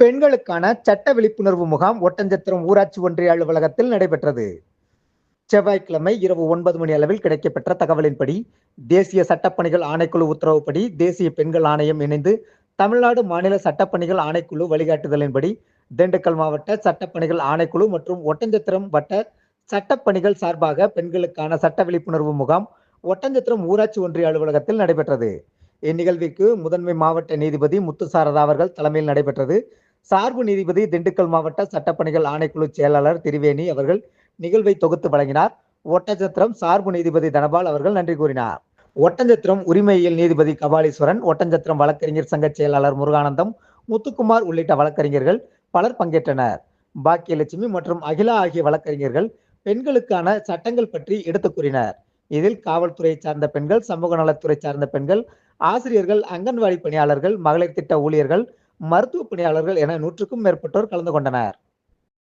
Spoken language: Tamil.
பெண்களுக்கான சட்ட விழிப்புணர்வு முகாம் ஒட்டஞ்சத்திரம் ஊராட்சி ஒன்றிய அலுவலகத்தில் நடைபெற்றது. செவ்வாய்க்கிழமை இரவு ஒன்பது மணி அளவில் கிடைக்கப்பெற்ற தகவலின்படி தேசிய சட்டப்பணிகள் ஆணைக்குழு உத்தரவுப்படி தேசிய பெண்கள் ஆணையம் இணைந்து தமிழ்நாடு மாநில சட்டப்பணிகள் ஆணைக்குழு வழிகாட்டுதலின்படி திண்டுக்கல் மாவட்ட சட்டப்பணிகள் ஆணைக்குழு மற்றும் ஒட்டஞ்சத்திரம் வட்ட சட்டப்பணிகள் சார்பாக பெண்களுக்கான சட்ட விழிப்புணர்வு முகாம் ஒட்டஞ்சத்திரம் ஊராட்சி ஒன்றிய அலுவலகத்தில் நடைபெற்றது. இந்நிகழ்விற்கு முதன்மை மாவட்ட நீதிபதி முத்துசாரதா அவர்கள் தலைமையில் நடைபெற்றது. சார்பு நீதிபதி திண்டுக்கல் மாவட்ட சட்டப்பணிகள் ஆணைக்குழு செயலாளர் திரிவேணி அவர்கள் நிகழ்வை தொகுத்து வழங்கினார். ஒட்டஞ்சத்திரம் சார்பு நீதிபதி தனபால் அவர்கள் நன்றி கூறினார். ஒட்டஞ்சத்திரம் உரிமையியல் நீதிபதி கபாலீஸ்வரன் ஒட்டஞ்சத்திரம் வழக்கறிஞர் சங்க செயலாளர் முருகானந்தம் முத்துக்குமார் உள்ளிட்ட வழக்கறிஞர்கள் பலர் பங்கேற்றனர். பாக்கியலட்சுமி மற்றும் அகிலா ஆகிய வழக்கறிஞர்கள் பெண்களுக்கான சட்டங்கள் பற்றி எடுத்துக் கூறினர். இதில் காவல்துறையை சார்ந்த பெண்கள் சமூக நலத்துறை சார்ந்த பெண்கள் ஆசிரியர்கள் அங்கன்வாடி பணியாளர்கள் மகளிர் திட்ட ஊழியர்கள் மருத்துவ பணியாளர்கள் என நூற்றுக்கும் மேற்பட்டோர் கலந்து கொண்டனர்.